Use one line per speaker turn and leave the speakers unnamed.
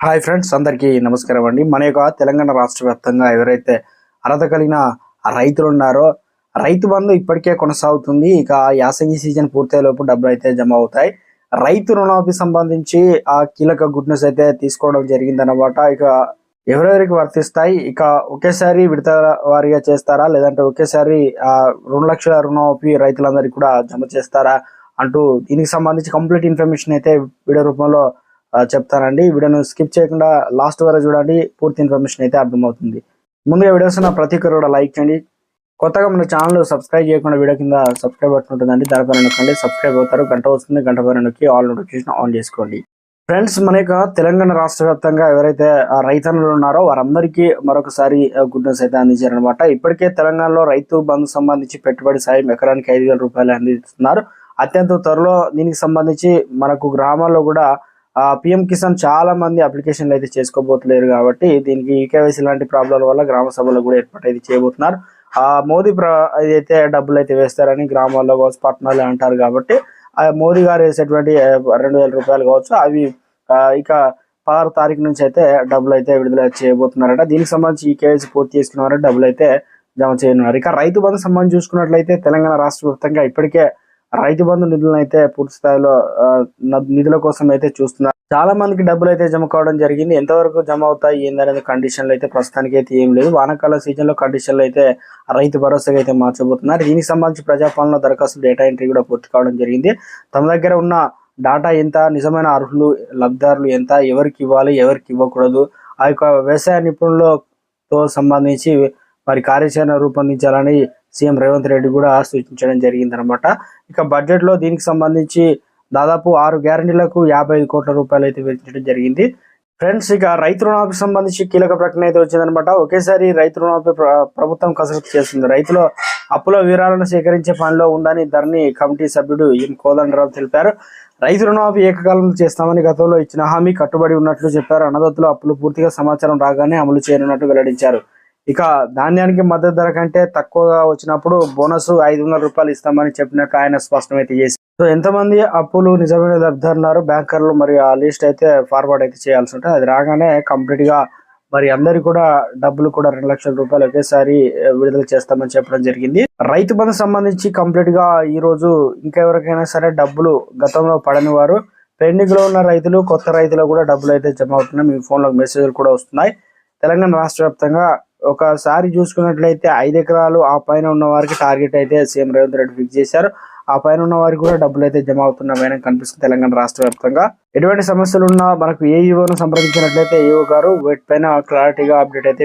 Hi friends అందరికీ నమస్కారం అండి. మన యొక్క తెలంగాణ రాష్ట్ర వ్యాప్తంగా ఎవరైతే అర్హత కలిగిన రైతులు ఉన్నారో రైతు బంధు ఇప్పటికే కొనసాగుతుంది. ఇక యాసంగి సీజన్ పూర్తయ్యేలోపు డబ్బులు అయితే జమ అవుతాయి. రైతు రుణమాఫీ సంబంధించి ఆ కీలక గుడ్ న్యూస్ అయితే తీసుకోవడం జరిగిందన్నమాట. ఇక ఎవరెవరికి వర్తిస్తాయి? ఇక ఒకేసారి విడతల వారిగా చేస్తారా? లేదంటే ఒకేసారి ఆ రెండు లక్షల రుణమాఫీ రైతులందరికీ కూడా జమ చేస్తారా అంటూ దీనికి సంబంధించి కంప్లీట్ ఇన్ఫర్మేషన్ అయితే వీడియో రూపంలో చెప్తానండి. వీడియోను స్కిప్ చేయకుండా లాస్ట్ వరకు చూడండి. పూర్తి ఇన్ఫర్మేషన్ అయితే అర్థమవుతుంది. ముందుగా వీడియోస్ ఉన్న ప్రతి ఒక్కరు కూడా లైక్ చేయండి. కొత్తగా మన ఛానల్ సబ్స్క్రైబ్ చేయకుండా వీడియో కింద సబ్స్క్రైబ్ బటన్ ఉంటుందండి. దానిపైన నొక్కండి. సబ్స్క్రైబ్ అవుతారు. గంట వస్తుంది. గంట పైన నొక్కి ఆల్ నోటిఫికేషన్ ఆన్ చేసుకోండి. ఫ్రెండ్స్ మన యొక్క తెలంగాణ రాష్ట్ర వ్యాప్తంగా ఎవరైతే రైతన్నులు ఉన్నారో వారందరికీ మరొకసారి గుడ్ న్యూస్ అయితే అందించారనమాట ఇప్పటికే తెలంగాణలో రైతు బంధు సంబంధించి పెట్టుబడి సాయం ఎకరానికి ఐదు రూపాయలు అందిస్తున్నారు. అత్యంత త్వరలో దీనికి సంబంధించి మనకు గ్రామాల్లో కూడా పిఎం కిసాన్ చాలా మంది అప్లికేషన్లు అయితే చేసుకోబోతులేరు కాబట్టి దీనికి ఈకేవైసీ లాంటి ప్రాబ్లం వల్ల గ్రామ సభలో కూడా ఏర్పాటు అయితే చేయబోతున్నారు. ఆ మోదీ ప్ర అయితే డబ్బులు అయితే వేస్తారని గ్రామాల్లో కావచ్చు పట్టణాలు అంటారు కాబట్టి ఆ మోదీ గారు వేసేటువంటి రెండు వేల రూపాయలు కావచ్చు అవి ఇక పదహారు తారీఖు నుంచి అయితే డబ్బులు అయితే విడుదల చేయబోతున్నారట. దీనికి సంబంధించి ఈ కేవైసీ పూర్తి చేసుకున్నారని డబ్బులు అయితే జమ చేయనున్నారు. ఇక రైతు బంధు సంబంధించి చూసుకున్నట్లయితే తెలంగాణ రాష్ట్ర వ్యాప్తంగా ఇప్పటికే రైతు బంధు నిధులను అయితే పూర్తి స్థాయిలో నిధుల కోసం అయితే చూస్తున్నారు. చాలా మందికి డబ్బులు అయితే జమ కావడం జరిగింది. ఎంతవరకు జమ అవుతాయి ఏందనేది కండిషన్లు అయితే ప్రస్తుతానికి అయితే ఏం లేదు. వానాకాల సీజన్లో కండిషన్లు అయితే రైతు భరోసాగా అయితే మార్చబోతున్నారు. దీనికి సంబంధించి ప్రజాపాలన దరఖాస్తు డేటా ఎంట్రీ కూడా పూర్తి కావడం జరిగింది. తమ దగ్గర ఉన్న డాటా ఎంత నిజమైన అర్హులు లబ్ధిదారులు ఎంత ఎవరికి ఇవ్వాలి ఎవరికి ఇవ్వకూడదు ఆ యొక్క వ్యవసాయ నిపుణులతో సంబంధించి మరి కార్యాచరణ రూపొందించాలని సీఎం రేవంత్ రెడ్డి కూడా సూచించడం జరిగిందనమాట. ఇక బడ్జెట్లో దీనికి సంబంధించి దాదాపు ఆరు గ్యారంటీలకు యాభై ఐదు కోట్ల రూపాయలు అయితే వెచ్చించడం జరిగింది. ఫ్రెండ్స్ ఇక రైతు రుణాలకు సంబంధించి కీలక ప్రకటన అయితే వచ్చిందనమాట. ఒకేసారి రైతు రుణాలపై ప్రభుత్వం కసరత్తు చేస్తుంది. రైతుల అప్పుల వివరాలను సేకరించే పనిలో ఉందని ధరణి కమిటీ సభ్యుడు ఎం కోదండరావు తెలిపారు. రైతు రుణమాఫీ ఏకకాలంలో చేస్తామని గతంలో ఇచ్చిన హామీ కట్టుబడి ఉన్నట్లు చెప్పారు. అనదత్తులు అప్పులు పూర్తిగా సమాచారం రాగానే అమలు చేయనున్నట్టు వెల్లడించారు. ఇక ధాన్యానికి మద్దతు ధర కంటే తక్కువగా వచ్చినప్పుడు బోనస్ ఐదు వందల రూపాయలు ఇస్తామని చెప్పినట్టు ఆయన స్పష్టమైతే చేసి సో ఎంతమంది అప్పులు నిజమైన లబ్ధిదారున్నారు బ్యాంకర్లు మరి ఆ లిస్ట్ అయితే ఫార్వర్డ్ అయితే చేయాల్సి ఉంటుంది. అది రాగానే కంప్లీట్గా మరి అందరికి కూడా డబ్బులు కూడా రెండు లక్షల రూపాయలు ఒకేసారి విడుదల చేస్తామని చెప్పడం జరిగింది. రైతు బంధు సంబంధించి కంప్లీట్గా ఈ రోజు ఇంకెవరికైనా సరే డబ్బులు గతంలో పడని వారు పెండింగ్లో ఉన్న రైతులు కొత్త రైతులు కూడా డబ్బులు అయితే జమ అవుతున్నాయి. మీ ఫోన్లో మెసేజ్లు కూడా వస్తున్నాయి. తెలంగాణ రాష్ట్ర వ్యాప్తంగా ఒకసారి చూసుకున్నట్లయితే ఐదు ఎకరాలు ఆ పైన ఉన్న వారికి టార్గెట్ అయితే సీఎం రేవంత్ రెడ్డి ఫిక్స్ చేశారు. ఆ పైన ఉన్న వారికి కూడా డబ్బులు అయితే జమ అవుతున్న కనిపిస్తుంది తెలంగాణ రాష్ట్ర వ్యాప్తంగా. ఎటువంటి సమస్యలు ఉన్నా మనకు ఏ యువను సంప్రదించినట్లయితే ఈవో గారు వీటిపైన క్లారిటీగా అప్డేట్ అయితే